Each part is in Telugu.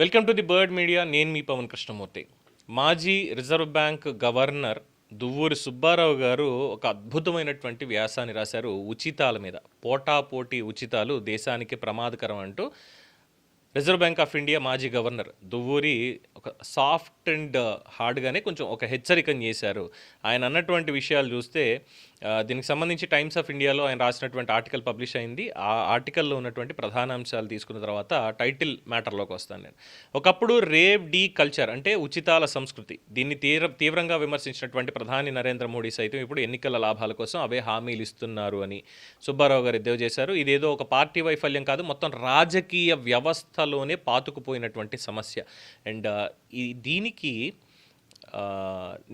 Welcome to the bird media నేను మీ పవన్ కృష్ణమూర్తి. మాజీ reserve bank governor Duvvuri Subbarao గారు ఒక అద్భుతమైనటువంటి వ్యాసాన్ని రాశారు ఉచితాల మీద. పోటాపోటీ ఉచితాలు దేశానికి ప్రమాదకరం అంటూ రిజర్వ్ బ్యాంక్ ఆఫ్ ఇండియా మాజీ గవర్నర్ దువ్వూరి ఒక సాఫ్ట్ అండ్ హార్డ్గానే కొంచెం ఒక హెచ్చరికను చేశారు. ఆయన అన్నటువంటి విషయాలు చూస్తే దీనికి సంబంధించి టైమ్స్ ఆఫ్ ఇండియాలో ఆయన రాసినటువంటి ఆర్టికల్ పబ్లిష్ అయింది. ఆ ఆర్టికల్లో ఉన్నటువంటి ప్రధాన అంశాలు తీసుకున్న తర్వాత టైటిల్ మ్యాటర్లోకి వస్తాను నేను. ఒకప్పుడు రేవ్ డీ కల్చర్ అంటే ఉచితాల సంస్కృతి. దీన్ని తీవ్ర తీవ్రంగా విమర్శించినటువంటి ప్రధాని నరేంద్ర మోడీ సైతం ఇప్పుడు ఎన్నికల లాభాల కోసం అవే హామీలు ఇస్తున్నారు అని సుబ్బారావు గారు ఎద్దేవా చేశారు. ఇదేదో ఒక పార్టీ వైఫల్యం కాదు మొత్తం రాజకీయ వ్యవస్థలోనే పాతుకుపోయినటువంటి సమస్య. అండ్ ఈ దీనికి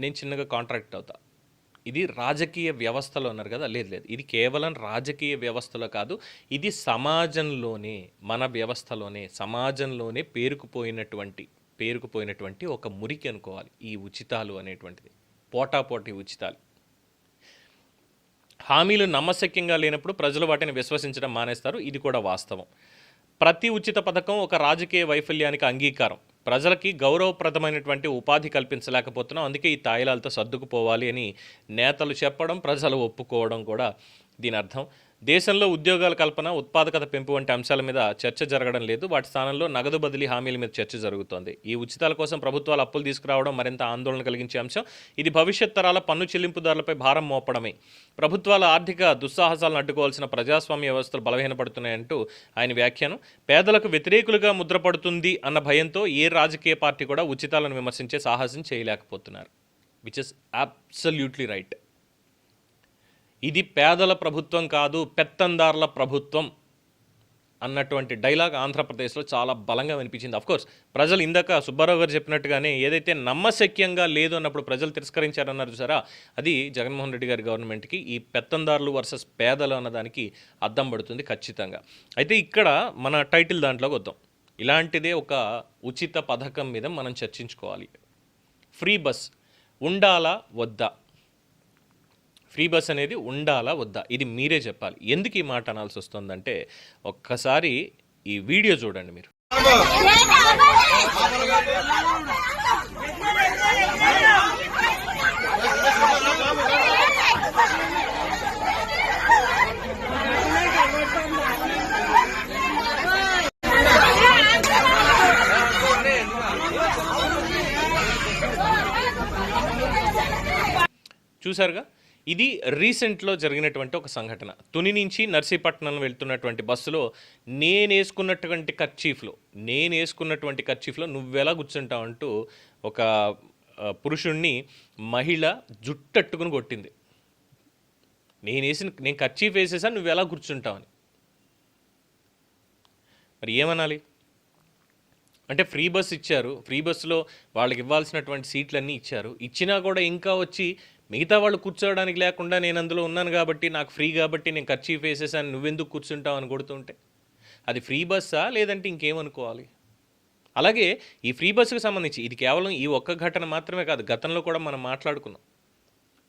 నేను చిన్నగా కాంట్రాక్ట్ అవుతా. ఇది రాజకీయ వ్యవస్థలో అన్నారు కదా లేదు లేదు. ఇది కేవలం రాజకీయ వ్యవస్థలో కాదు ఇది సమాజంలోనే మన వ్యవస్థలోనే సమాజంలోనే పేరుకుపోయినటువంటి పేరుకుపోయినటువంటి ఒక మురికి అనుకోవాలి ఈ ఉచితాలు అనేటువంటిది పోటాపోటీ ఉచితాలు. హామీలు నమ్మశక్యంగా లేనప్పుడు ప్రజలు వాటిని విశ్వసించడం మానేస్తారు ఇది కూడా వాస్తవం. ప్రతి ఉచిత పథకం ఒక రాజకీయ వైఫల్యానికి అంగీకారం. ప్రజలకి గౌరవప్రదమైనటువంటి ఉపాధి కల్పించలేకపోతున్నాం. అందుకే ఈ తాయిలాలతో సర్దుకుపోవాలి అని నేతలు చెప్పడం ప్రజలు ఒప్పుకోవడం కూడా దీని అర్థం. దేశంలో ఉద్యోగాల కల్పన ఉత్పాదకత పెంపు వంటి అంశాల మీద చర్చ జరగడం లేదు. వాటి స్థానంలో నగదు బదిలీ హామీల మీద చర్చ జరుగుతోంది. ఈ ఉచితాల కోసం ప్రభుత్వాలు అప్పులు తీసుకురావడం మరింత ఆందోళన కలిగించే అంశం. ఇది భవిష్యత్ తరాల పన్ను చెల్లింపుదారులపై భారం మోపడమే. ప్రభుత్వాల ఆర్థిక దుస్సాహసాలను అడ్డుకోవాల్సిన ప్రజాస్వామ్య వ్యవస్థలు బలహీనపడుతున్నాయంటూ ఆయన వ్యాఖ్యానం. పేదలకు వ్యతిరేకులుగా ముద్రపడుతుంది అన్న భయంతో ఏ రాజకీయ పార్టీ కూడా ఉచితాలను విమర్శించే సాహసం చేయలేకపోతున్నారు. విచ్ ఇస్ అబ్సల్యూట్లీ రైట్ ఇది పేదల ప్రభుత్వం కాదు పెత్తందారుల ప్రభుత్వం అన్నటువంటి డైలాగ్ ఆంధ్రప్రదేశ్లో చాలా బలంగా వినిపించింది. కోర్స్ ప్రజలు ఇందాక సుబ్బారావు గారు చెప్పినట్టుగానే ఏదైతే నమ్మశక్యంగా లేదు అన్నప్పుడు ప్రజలు తిరస్కరించారన్నారు చూసారా అది జగన్మోహన్ రెడ్డి గారి గవర్నమెంట్కి ఈ పెత్తందారులు వర్సెస్ పేదలు అన్నదానికి అద్దం పడుతుంది ఖచ్చితంగా. అయితే ఇక్కడ మన టైటిల్ దాంట్లోకి వద్దాం. ఇలాంటిదే ఒక ఉచిత పథకం మీద మనం చర్చించుకోవాలి. ఫ్రీ బస్ ఉండాలా వద్దా? ఫ్రీ బస్ అనేది ఉండాలా వద్దా? ఇది మీరే చెప్పాలి. ఎందుకు ఈ మాట అనాల్సి వస్తుందంటే ఒక్కసారి ఈ వీడియో చూడండి మీరు. చూసారుగా ఇది రీసెంట్లో జరిగినటువంటి ఒక సంఘటన. తుని నుంచి నర్సీపట్నం వెళ్తున్నటువంటి బస్సులో నేను వేసుకున్నటువంటి కర్చీఫ్లో నేను వేసుకున్నటువంటి కర్చీఫ్లో నువ్వెలా కూర్చుంటావు అంటూ ఒక పురుషుణ్ణి మహిళ జుట్టట్టుకుని కొట్టింది. నేను వేసిన నేను కర్చీఫ్ వేసేసా నువ్వు ఎలా కూర్చుంటావని మరి ఏమనాలి? అంటే ఫ్రీ బస్ ఇచ్చారు ఫ్రీ బస్సులో వాళ్ళకి ఇవ్వాల్సినటువంటి సీట్లన్నీ ఇచ్చారు. ఇచ్చినా కూడా ఇంకా వచ్చి మిగతా వాళ్ళు కూర్చోవడానికి లేకుండా నేను అందులో ఉన్నాను కాబట్టి నాకు ఫ్రీ కాబట్టి నేను ఖర్చు వేసేసాను నువ్వెందుకు కూర్చుంటావు అని కొడుతుంటే. అది ఫ్రీ బస్సా లేదంటే ఇంకేమనుకోవాలి? అలాగే ఈ ఫ్రీ బస్సుకు సంబంధించి ఇది కేవలం ఈ ఒక్క ఘటన మాత్రమే కాదు గతంలో కూడా మనం మాట్లాడుకున్నాం.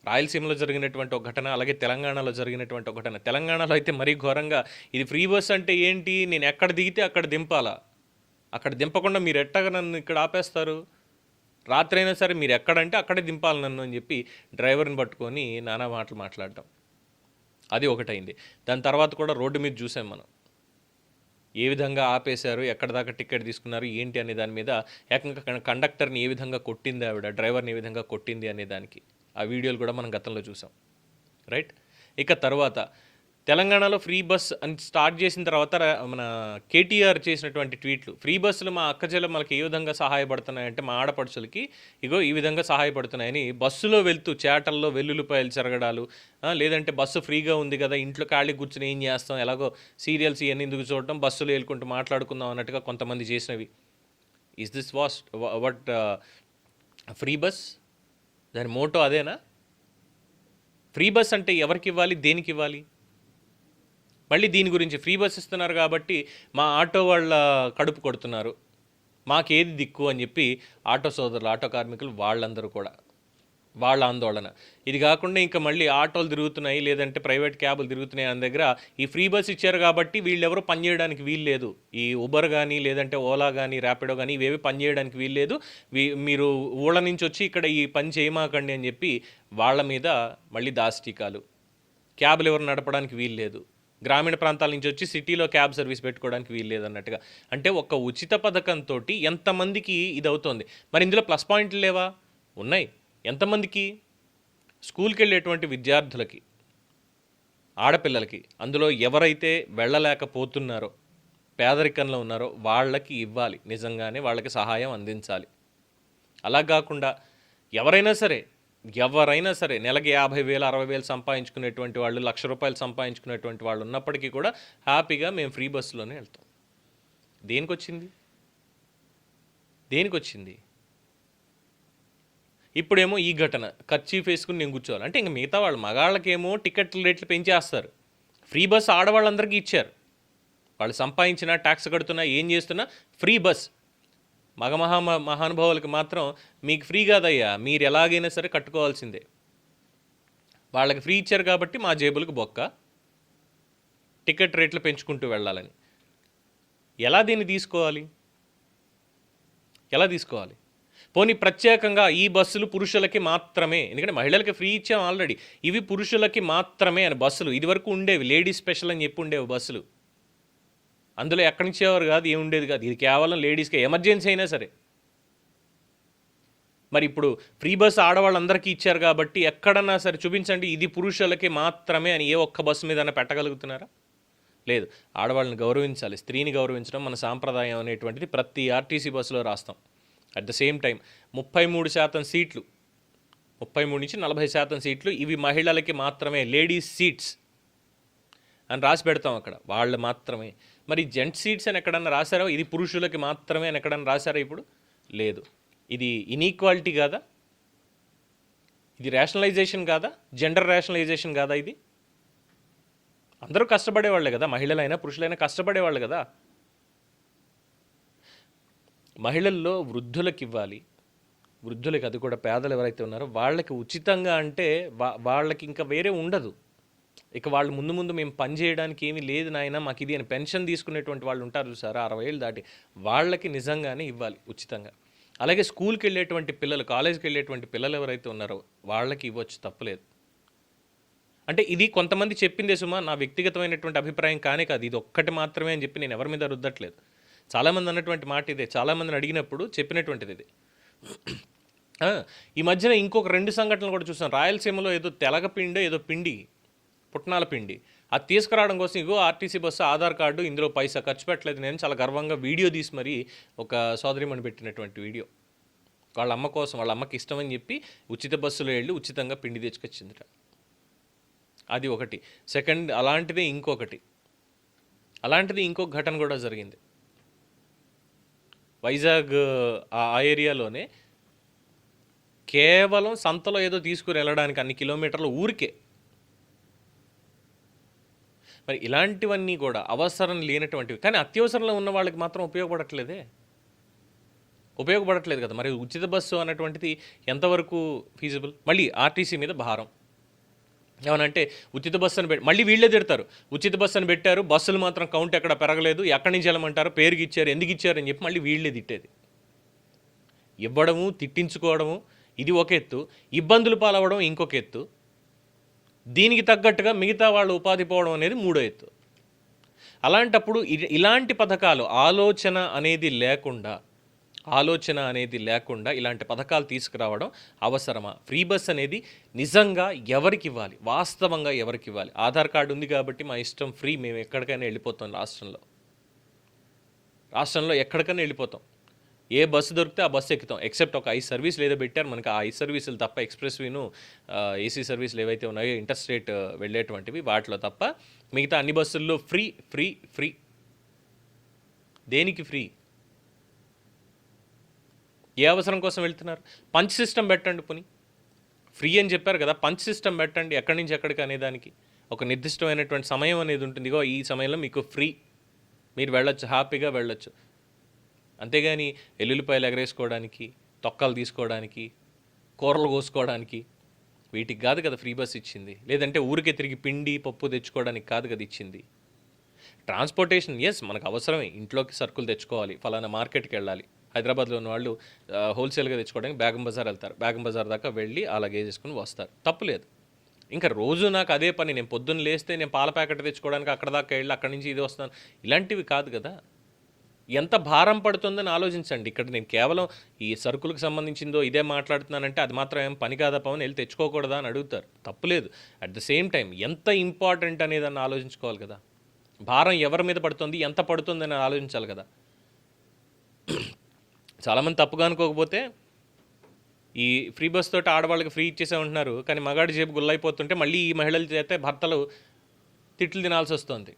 రాయలసీమలో జరిగినటువంటి ఒక ఘటన అలాగే తెలంగాణలో జరిగినటువంటి ఒక ఘటన. తెలంగాణలో అయితే మరీ ఘోరంగా ఇది ఫ్రీ బస్ అంటే ఏంటి? నేను ఎక్కడ దిగితే అక్కడ దింపాలా? అక్కడ దింపకుండా మీరు ఎట్టగా నన్ను ఇక్కడ ఆపేస్తారు? రాత్రి అయినా సరే మీరు ఎక్కడంటే అక్కడే దింపాలి నన్ను అని చెప్పి డ్రైవర్ని పట్టుకొని నానా మాటలు మాట్లాడటం. అది ఒకటైంది. దాని తర్వాత కూడా రోడ్డు మీద చూసాం మనం. ఏ విధంగా ఆపేశారు ఎక్కడ దాకా టికెట్ తీసుకున్నారు ఏంటి అనే దాని మీద ఏకంగా కండక్టర్ని ఏ విధంగా కొట్టింది ఆవిడ డ్రైవర్ని ఏ విధంగా కొట్టింది అనే దానికి ఆ వీడియోలు కూడా మనం గతంలో చూసాం. రైట్? ఇక తర్వాత తెలంగాణలో ఫ్రీ బస్ అని స్టార్ట్ చేసిన తర్వాత మన కేటీఆర్ చేసినటువంటి ట్వీట్లు ఫ్రీ బస్సులు మా అక్క మనకి ఏ విధంగా సహాయపడుతున్నాయంటే మా ఆడపడుచులకి ఇగో ఈ విధంగా సహాయపడుతున్నాయని బస్సులో వెళ్తూ చేటల్లో వెల్లుల్లిపాయలు చెరగడాలు లేదంటే బస్సు ఫ్రీగా ఉంది కదా ఇంట్లో ఖాళీ కూర్చుని ఏం చేస్తాం ఎలాగో సీరియల్స్ ఇవన్నీ ఎందుకు చూడటం బస్సులో వెళ్ళుకుంటూ మాట్లాడుకుందాం అన్నట్టుగా కొంతమంది చేసినవి. Is this was what free bus? దాని మోటో అదేనా? ఫ్రీ బస్ అంటే ఎవరికి ఇవ్వాలి దేనికి ఇవ్వాలి? మళ్ళీ దీని గురించి ఫ్రీ బస్ ఇస్తున్నారు కాబట్టి మా ఆటో వాళ్ళ కడుపు కొడుతున్నారు. మాకేది దిక్కు అని చెప్పి ఆటో సోదరులు ఆటో కార్మికులు వాళ్ళందరూ కూడా వాళ్ళ ఆందోళన. ఇది కాకుండా ఇంకా మళ్ళీ ఆటోలు తిరుగుతున్నాయి లేదంటే ప్రైవేట్ క్యాబులు తిరుగుతున్నాయి అని దగ్గర ఈ ఫ్రీ బస్ ఇచ్చారు కాబట్టి వీళ్ళెవరూ పనిచేయడానికి వీలు లేదు. ఈ ఉబర్ కానీ లేదంటే ఓలా కానీ ర్యాపిడో కానీ ఇవేవి పనిచేయడానికి వీలు లేదు. మీరు ఊళ్ళ నుంచి వచ్చి ఇక్కడ ఈ పని చేయమాకండి అని చెప్పి వాళ్ళ మీద మళ్ళీ దాష్టికాలు క్యాబ్లు ఎవరు నడపడానికి వీలు లేదు. గ్రామీణ ప్రాంతాల నుంచి వచ్చి సిటీలో క్యాబ్ సర్వీస్ పెట్టుకోవడానికి వీలు లేదన్నట్టుగా. అంటే ఒక ఉచిత పథకంతో ఎంతమందికి ఇది అవుతుంది మరి ఇందులో ప్లస్ పాయింట్లు లేవా? ఉన్నాయి. ఎంతమందికి? స్కూల్కి వెళ్ళేటువంటి విద్యార్థులకి ఆడపిల్లలకి. అందులో ఎవరైతే వెళ్ళలేకపోతున్నారో పేదరికంలో ఉన్నారో వాళ్ళకి ఇవ్వాలి. నిజంగానే వాళ్ళకి సహాయం అందించాలి. అలా కాకుండా ఎవరైనా సరే ఎవరైనా సరే నెలకి యాభై వేలు అరవై వేలు సంపాదించుకునేటువంటి వాళ్ళు లక్ష రూపాయలు సంపాదించుకునేటువంటి వాళ్ళు ఉన్నప్పటికీ కూడా హ్యాపీగా మేము ఫ్రీ బస్సులోనే వెళ్తాం. దేనికి వచ్చింది దేనికి వచ్చింది ఇప్పుడేమో ఈ ఘటన. ఖర్చీఫ్ వేసుకుని నేను కూర్చోవాలి. అంటే ఇంక మిగతా వాళ్ళు మగాళ్ళకేమో టికెట్ రేట్లు పెంచేస్తారు. ఫ్రీ బస్ ఆడవాళ్ళందరికీ ఇచ్చారు. వాళ్ళు సంపాదించినా ట్యాక్స్ కడుతున్నా ఏం చేస్తున్నా ఫ్రీ బస్. మగ మహా మహానుభావులకి మాత్రం మీకు ఫ్రీ కాదయ్యా మీరు ఎలాగైనా సరే కట్టుకోవాల్సిందే. వాళ్ళకి ఫ్రీ ఇచ్చారు కాబట్టి మా జేబులకు బొక్క టికెట్ రేట్లు పెంచుకుంటూ వెళ్ళాలని. ఎలా దీన్ని తీసుకోవాలి? ఎలా తీసుకోవాలి? పోనీ ప్రత్యేకంగా ఈ బస్సులు పురుషులకి మాత్రమే ఎందుకంటే మహిళలకి ఫ్రీ ఇచ్చాం ఆల్రెడీ. ఇవి పురుషులకి మాత్రమే అని బస్సులు ఇదివరకు ఉండేవి లేడీస్ స్పెషల్ అని చెప్పి ఉండేవి బస్సులు. అందులో ఎక్కడి నుంచి ఎవరు కాదు ఏమి ఉండేది కాదు. ఇది కేవలం లేడీస్కే ఎమర్జెన్సీ అయినా సరే. మరి ఇప్పుడు ఫ్రీ బస్ ఆడవాళ్ళందరికీ ఇచ్చారు కాబట్టి ఎక్కడన్నా సరే చూపించండి ఇది పురుషులకి మాత్రమే అని ఏ ఒక్క బస్సు మీద పెట్టగలుగుతున్నారా? లేదు. ఆడవాళ్ళని గౌరవించాలి స్త్రీని గౌరవించడం మన సాంప్రదాయం అనేటువంటిది ప్రతి ఆర్టీసీ బస్సులో రాస్తాం. అట్ ద సేమ్ టైం ముప్పై మూడు శాతం సీట్లు ముప్పై మూడు నుంచి నలభై శాతం సీట్లు ఇవి మహిళలకి మాత్రమే లేడీస్ సీట్స్ అని రాసి పెడతాం అక్కడ. వాళ్ళు మాత్రమే. మరి జెంట్ సీట్స్ అని ఎక్కడన్నా రాశారా? ఇది పురుషులకి మాత్రమే అని ఎక్కడన్నా రాశారా ఇప్పుడు? లేదు. ఇది ఇనీక్వాలిటీ కాదా? ఇది రేషనలైజేషన్ కాదా? జెండర్ రేషనలైజేషన్ కాదా ఇది? అందరూ కష్టపడేవాళ్ళే కదా. మహిళలైనా పురుషులైనా కష్టపడేవాళ్ళు కదా. మహిళల్లో వృద్ధులకు ఇవ్వాలి. వృద్ధులకి అది కూడా పేదలు ఎవరైతే ఉన్నారో వాళ్ళకి ఉచితంగా అంటే వా- వాళ్ళకి ఇంకా వేరే ఉండదు. ఇక వాళ్ళు ముందు ముందు మేము పని చేయడానికి ఏమీ లేదు నాయన మాకు ఇది అని పెన్షన్ తీసుకునేటువంటి వాళ్ళు ఉంటారు సార్ అరవై ఏళ్ళు దాటి వాళ్ళకి నిజంగానే ఇవ్వాలి ఉచితంగా. అలాగే స్కూల్కి వెళ్ళేటువంటి పిల్లలు కాలేజ్కి వెళ్ళేటువంటి పిల్లలు ఎవరైతే ఉన్నారో వాళ్ళకి ఇవ్వచ్చు తప్పలేదు. అంటే ఇది కొంతమంది చెప్పిందే సుమా నా వ్యక్తిగతమైనటువంటి అభిప్రాయం కానే కాదు ఇది ఒక్కటి మాత్రమే అని చెప్పి నేను ఎవరి మీద రుద్దట్లేదు. చాలామంది అన్నటువంటి మాట ఇదే చాలామందిని అడిగినప్పుడు చెప్పినటువంటిది ఇది. ఈ మధ్యన ఇంకొక రెండు సంఘటనలు కూడా చూసాను రాయలసీమలో ఏదో తెలగపిండి ఏదో పిండి పుట్నాల పిండి. అది తీసుకురావడం కోసం ఇగో ఆర్టీసీ బస్సు ఆధార్ కార్డు ఇందులో పైసా ఖర్చు పెట్టలేదు. నేను చాలా గర్వంగా వీడియో తీసి మరీ ఒక సోదరిమణి పెట్టినటువంటి వీడియో. వాళ్ళ అమ్మ కోసం వాళ్ళ అమ్మకి ఇష్టమని చెప్పి ఉచిత బస్సులో వెళ్ళి ఉచితంగా పిండి తెచ్చుకొచ్చిందిట. అది ఒకటి. సెకండ్ అలాంటిదే ఇంకొకటి. అలాంటిది ఇంకొక ఘటన కూడా జరిగింది. వైజాగ్ ఆ ఏరియాలోనే కేవలం సంతలో ఏదో తీసుకుని వెళ్ళడానికి అన్ని కిలోమీటర్ల ఊరికే మరి ఇలాంటివన్నీ కూడా అవసరం లేనటువంటివి. కానీ అత్యవసరంలో ఉన్న వాళ్ళకి మాత్రం ఉపయోగపడట్లేదే? ఉపయోగపడట్లేదు కదా. మరి ఉచిత బస్సు అన్నటువంటిది ఎంతవరకు ఫీజిబుల్ మళ్ళీ ఆర్టీసీ మీద భారం. ఏమనంటే ఉచిత బస్సు అని పెట్టి మళ్ళీ వీళ్ళే తిడతారు. ఉచిత బస్సు అని పెట్టారు బస్సులు మాత్రం కౌంట్ ఎక్కడ పెరగలేదు ఎక్కడి నుంచి వెళ్ళమంటారు పేరుకి ఇచ్చారు ఎందుకు ఇచ్చారు అని చెప్పి మళ్ళీ వీళ్ళే తిట్టేది. ఇవ్వడము తిట్టించుకోవడము ఇది ఒక ఎత్తు. ఇబ్బందులు పాలవడం ఇంకొక ఎత్తు. దీనికి తగ్గట్టుగా మిగతా వాళ్ళు ఉపాధి పోవడం అనేది మూడో ఎత్తు. అలాంటప్పుడు ఇ- ఇలాంటి పథకాలు ఆలోచన అనేది లేకుండా ఆలోచన అనేది లేకుండా ఇలాంటి పథకాలు తీసుకురావడం అవసరమా? ఫ్రీ బస్ అనేది నిజంగా ఎవరికి ఇవ్వాలి? వాస్తవంగా ఎవరికి ఇవ్వాలి? ఆధార్ కార్డు ఉంది కాబట్టి మా ఇష్టం ఫ్రీ మేము ఎక్కడికైనా వెళ్ళిపోతాం రాష్ట్రంలో. రాష్ట్రంలో ఎక్కడికైనా వెళ్ళిపోతాం. ఏ బస్సు దొరికితే ఆ బస్సు ఎక్కుతాం. ఎక్సెప్ట్ ఒక ఐ సర్వీసులు ఏదో పెట్టారు మనకి. ఆ ఐ సర్వీసులు తప్ప ఎక్స్ప్రెస్ వీను ఏసీ సర్వీసులు ఏవైతే ఉన్నాయో ఇంటర్ స్టేట్ వెళ్ళేటువంటివి వాటిలో తప్ప మిగతా అన్ని బస్సుల్లో ఫ్రీ ఫ్రీ ఫ్రీ దేనికి ఫ్రీ ఏ అవసరం కోసం వెళ్తున్నారు? పంచ్ సిస్టమ్ పెట్టండి పోనీ. ఫ్రీ అని చెప్పారు కదా పంచ్ సిస్టమ్ పెట్టండి. ఎక్కడి నుంచి ఎక్కడికి అనేదానికి ఒక నిర్దిష్టమైనటువంటి సమయం అనేది ఉంటుంది. ఇగో ఈ సమయంలో మీకు ఫ్రీ మీరు వెళ్ళొచ్చు హ్యాపీగా వెళ్ళొచ్చు. అంతేగాని ఎల్లుల్లిపాయలు ఎగరేసుకోవడానికి తొక్కలు తీసుకోవడానికి కూరలు కోసుకోవడానికి వీటికి కాదు కదా ఫ్రీ బస్ ఇచ్చింది. లేదంటే ఊరికే తిరిగి పిండి పప్పు తెచ్చుకోవడానికి కాదు కదా ఇచ్చింది. ట్రాన్స్పోర్టేషన్ ఎస్ మనకు అవసరమే. ఇంట్లోకి సరుకులు తెచ్చుకోవాలి ఫలానా మార్కెట్కి వెళ్ళాలి. హైదరాబాద్లో ఉన్న వాళ్ళు హోల్సేల్గా తెచ్చుకోవడానికి బేగం బజార్ వెళ్తారు. బేగం బజార్ దాకా వెళ్ళి అలాగే చేసుకుని వస్తారు. తప్పులేదు ఇంకా రోజు నాకు అదే పని. నేను పొద్దున్న లేస్తే నేను పాల ప్యాకెట్ తెచ్చుకోవడానికి అక్కడ దాకా వెళ్ళి అక్కడి నుంచి ఇది వస్తాను ఇలాంటివి కాదు కదా. ఎంత భారం పడుతుందని ఆలోచించండి. ఇక్కడ నేను కేవలం ఈ సరుకులకు సంబంధించిందో ఇదే మాట్లాడుతున్నానంటే అది మాత్రం ఏం పని కాదా పవన్? వెళ్ళి తెచ్చుకోకూడదా అని అడుగుతారు. తప్పులేదు. అట్ ద సేమ్ టైం ఎంత ఇంపార్టెంట్ అనేదాన్ని ఆలోచించుకోవాలి కదా. భారం ఎవరి మీద పడుతుంది ఎంత పడుతుంది అని ఆలోచించాలి కదా. చాలామంది తప్పుగా అనుకోకపోతే ఈ ఫ్రీ బస్ తోటి ఆడవాళ్ళకి ఫ్రీ ఇచ్చేసే ఉంటున్నారు. కానీ మగాడి జేబు గుల్లైపోతుంటే మళ్ళీ ఈ మహిళల చేతే భర్తలు తిట్లు తినాల్సి వస్తుంది.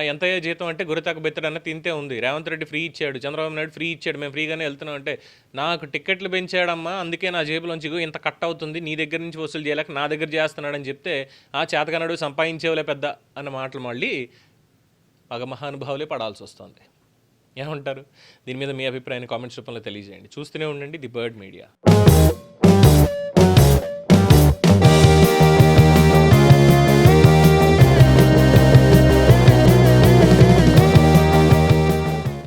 ఎంతయ్యా జీతం అంటే గురితాకు బెత్తడన్న తింతే ఉంది. రేవంత్ రెడ్డి ఫ్రీ ఇచ్చాడు చంద్రబాబు నాయుడు ఫ్రీ ఇచ్చాడు మేము ఫ్రీగానే వెళ్తున్నాం అంటే నాకు టికెట్లు పెంచాడమ్మా అందుకే నా జేబులోంచి ఇంత కట్ అవుతుంది నీ దగ్గర నుంచి వసూలు చేయలేక నా దగ్గర చేస్తున్నాడని చెప్తే ఆ చేతకన్నాడు సంపాదించేవలే పెద్ద అన్న మాటలు మళ్ళీ పగ మహానుభావులే పడాల్సి వస్తుంది. ఏమంటారు? దీని మీద మీ అభిప్రాయాన్ని కామెంట్స్ రూపంలో తెలియజేయండి. చూస్తూనే ఉండండి ది బర్డ్ మీడియా.